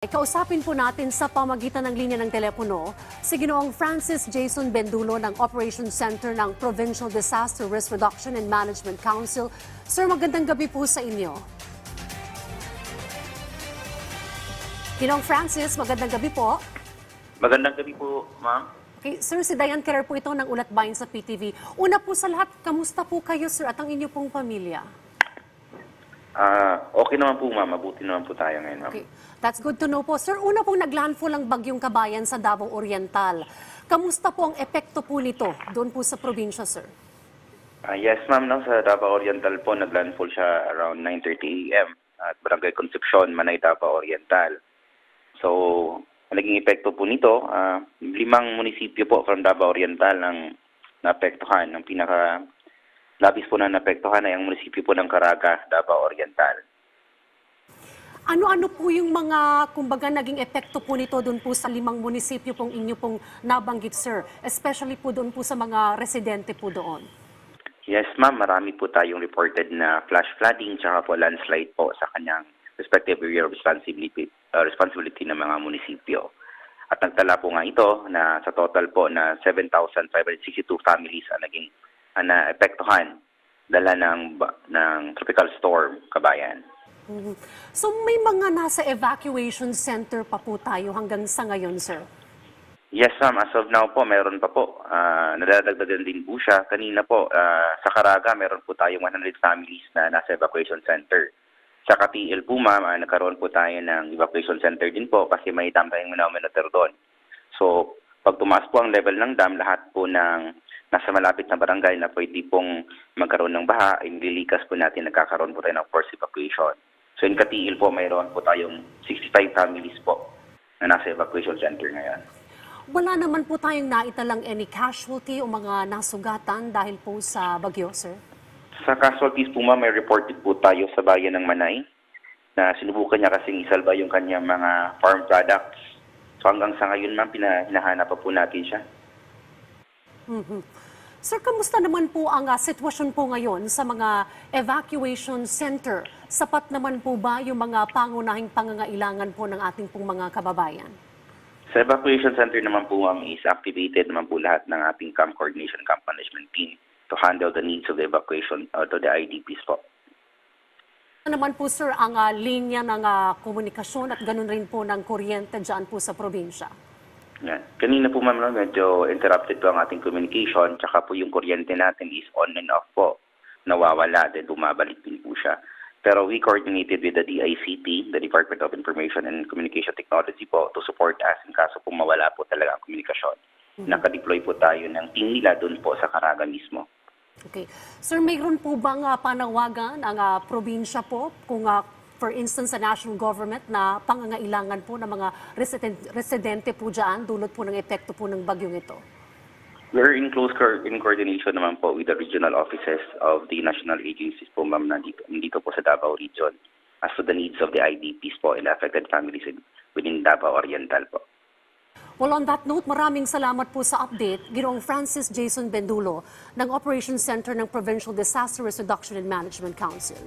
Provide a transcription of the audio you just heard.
Kausapin po natin sa pamagitan ng linya ng telepono si Ginoong Francis Jason Bendulo ng Operations Center ng Provincial Disaster Risk Reduction and Management Council. Sir, magandang gabi po sa inyo. Ginoong Francis, magandang gabi po. Magandang gabi po, ma'am. Okay, sir, si Diane Kerr po ito ng Ulat Bayan sa PTV. Una po sa lahat, kamusta po kayo, sir, at ang inyo pong pamilya? Ah, okay naman po, ma'am. Mabuti naman po tayo ngayon, ma'am. Okay, that's good to know po. Sir, una pong naglandfall ang bagyong kabayan sa Davao Oriental. Kamusta po ang epekto po nito doon po sa probinsya, sir? Ah, yes, ma'am. No, sa Davao Oriental po, naglandfall siya around 9.30 a.m. at Barangay Concepcion, Manay, Davao Oriental. So, ang naging epekto po nito, ah, limang munisipyo po from Davao Oriental ang naapektuhan. Ang pinaka labis po na naapektuhan ay ang munisipyo po ng Caraga, Davao Oriental. Ano-ano po yung mga, kumbaga, naging epekto po nito doon po sa limang munisipyo pong inyo pong nabanggit, sir? Especially po doon po sa mga residente po doon. Yes, ma'am. Marami po tayong reported na flash flooding tsaka po landslide po sa kanyang respective area of responsibility, uh, responsibility ng mga munisipyo. At nagtala po nga ito na sa total po na 7,562 families ang naging ang naepektuhan dala ng, ng tropical storm kabayan. Mhm. So may mga nasa evacuation center pa po tayo hanggang sa ngayon, sir? Yes, ma'am. As of now po, meron pa po. Uh, nadadagdagan din po siya. Kanina po, ah, sa Caraga, meron po tayong 100 families na nasa evacuation center. Sa Katiil po, ma'am, ah, nagkaroon po tayo ng evacuation center din po kasi may dam tayong minamonitor doon. So, pag tumaas po ang level ng dam, lahat po ng nasa malapit na barangay na pwede pong magkaroon ng baha, inililikas po natin, nagkakaroon po tayo ng forced evacuation. So, in Katiil po, mayroon po tayong 65 families po na nasa evacuation center ngayon. Wala naman po tayong naitalang any casualty o mga nasugatan dahil po sa bagyo, sir? Sa casualties po ma'am, may reported po tayo sa bayan ng Manay na sinubukan niya kasing isalba yung kanyang mga farm products. So hanggang sa ngayon ma'am, pina- hinahanap pa po natin siya. Mhm. Sir, kamusta naman po ang ah, sitwasyon po ngayon sa mga evacuation center? Sapat naman po ba yung mga pangunahing pangangailangan po ng ating pong mga kababayan? Sa evacuation center naman po ma'am is activated naman po lahat ng ating camp coordination camp management team to handle the needs of the evacuation uh, to the IDPs po. Ano naman po, sir, ang ah, linya ng ah, komunikasyon at ganun rin po ng kuryente dyan po sa probinsya? Yan. Kanina po ma'am, no, medyo interrupted po ang ating communication, tsaka po yung kuryente natin is on and off po. Nawawala, then bumabalik din po siya. Pero we coordinated with the DICT, the Department of Information and Communication Technology po, to support us in kaso po mawala po talaga ang komunikasyon. Nakadeploy po tayo ng team nila doon po sa Caraga mismo. Okay. Sir, mayroon po bang ah, panawagan ang ah, probinsya po kung ah, for instance sa national government na pangangailangan po ng mga resident, residente po dyan dulot po ng epekto po ng bagyong ito? We're in close co- in coordination naman po with the regional offices of the national agencies po ma'am na dito, dito po sa Davao region as to the needs of the IDPs po and affected families in- within Davao Oriental po. Well, on that note, maraming salamat po sa update. Ginoong Francis Jason Bendulo ng Operations Center ng Provincial Disaster Reduction and Management Council.